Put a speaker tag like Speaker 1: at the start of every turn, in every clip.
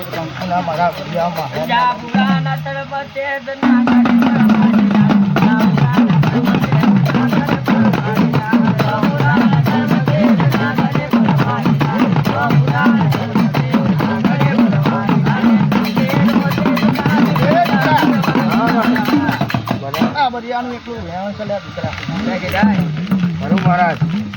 Speaker 1: આવા મારા બરિયાનું એટલું વેણ ચલ્યા દીકરા.
Speaker 2: ખરું મહારાજ.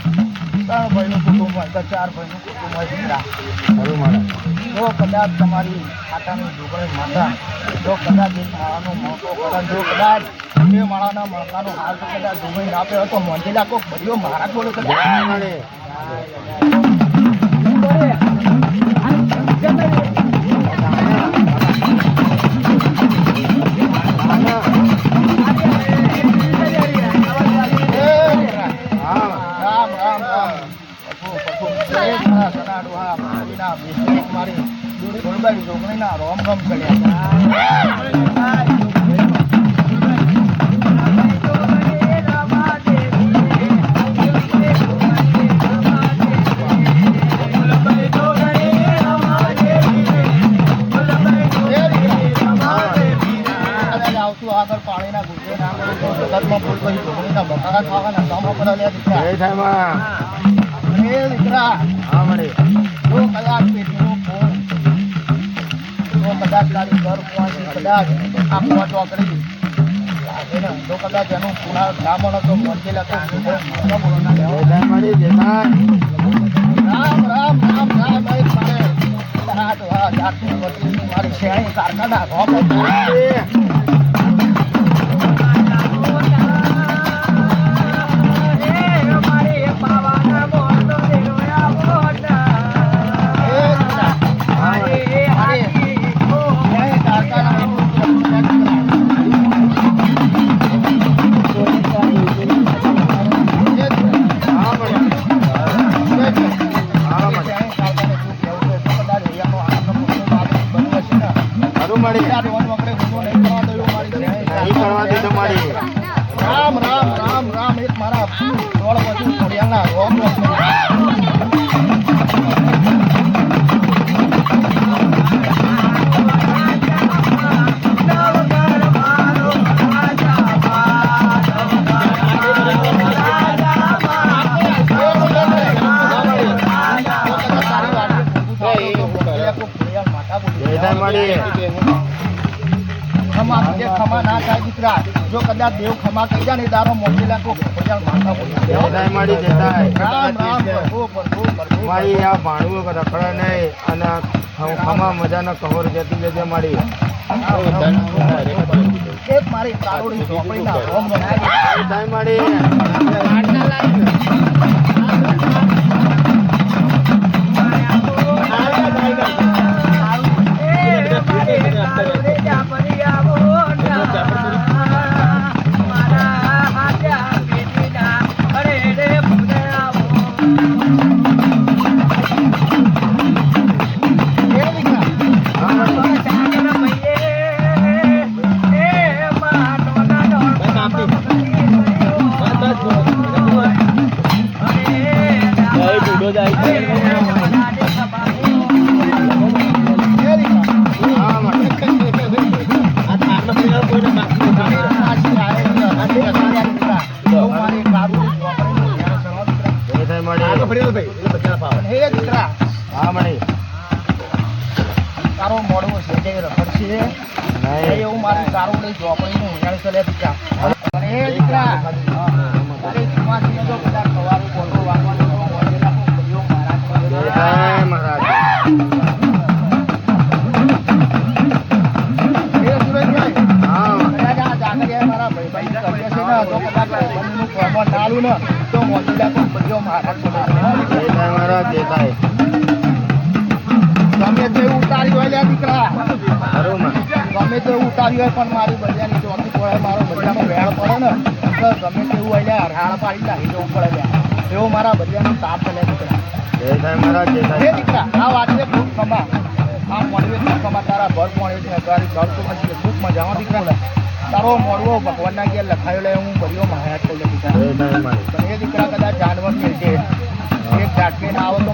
Speaker 1: ચાર ભાઈનું કુટુંબ હોય
Speaker 2: ખરું મહારાજ
Speaker 1: જો કદાચ તમારી ખાતાની ઢોકળી માતા જો કદાચ એક માળાનો મોટો જો કદાચ બે માળાના મણકાનો હાલ તો કદાચ ના આપ્યો તો મંજિલા કોક ભર્યો મારા બોલે કદાચ દીકરા
Speaker 2: રોમ સાહેબમાં
Speaker 1: એ દીકરા.
Speaker 2: હા
Speaker 1: જો તારી ઘર પહોંચી કદાચ આ પહોંચો કરી લાગે ને જો કદાચ એનું કુણા
Speaker 2: બ્રાહ્મણ
Speaker 1: હતો
Speaker 2: સાહેબ
Speaker 1: રામ રામ રામ રામ એક મારે હાથ હા જાતની વટીની મારી શેણી કારખાના
Speaker 2: નહીં કરવા દીધું મળી
Speaker 1: રામ રામ રામ રામ એક મારા રોડ બધું રોમ રોમ ખમા દીકરા જો કદાચ દેવ ખમા કહી જાય ને દારો મોટી માથા
Speaker 2: જય
Speaker 1: પ્રભુ પ્રભુ પ્રભુ.
Speaker 2: મારી આ રખડે નહીં અને ખમા મજાનો કવર જતી લેજે મારી
Speaker 1: એક મારી તારો મોડવો છે જે રખડશે
Speaker 2: નહીં
Speaker 1: એવું મારી તારું લઈ ચોપડીનું ઉજાણ ચલે દીકરા દીકરા ભાઈબંધ કરીએ છે ને તો મહારાજ.
Speaker 2: જય મહારાજ જય
Speaker 1: ગમે તે ઉતાર્યું હોય લ્યા દીકરા ગમે તે ઉતાર્યું હોય પણ મારી બજારની ચોથી પડે મારો બજારમાં વેળ પડે ને ગમે તેવું હોય લ્યા હાડ પાડી નાખી જવું પડે એવો મારા બજારનો તાપ છે દીકરા
Speaker 2: જય થાય મહારાજ જય
Speaker 1: એ દીકરા આ ખૂબ આ મળવે ખૂબ તારા ઘર પણ છે તારી ઘર તો નથી ખૂબ મજા આવે દીકરા તારો મોડવો ભગવાનના ઘેર લખાયો હું ભર્યો મહારાજ કહું દીકરા પણ એ દીકરા કદાચ જાનવર છે એક ઝાટકે ના આવો તો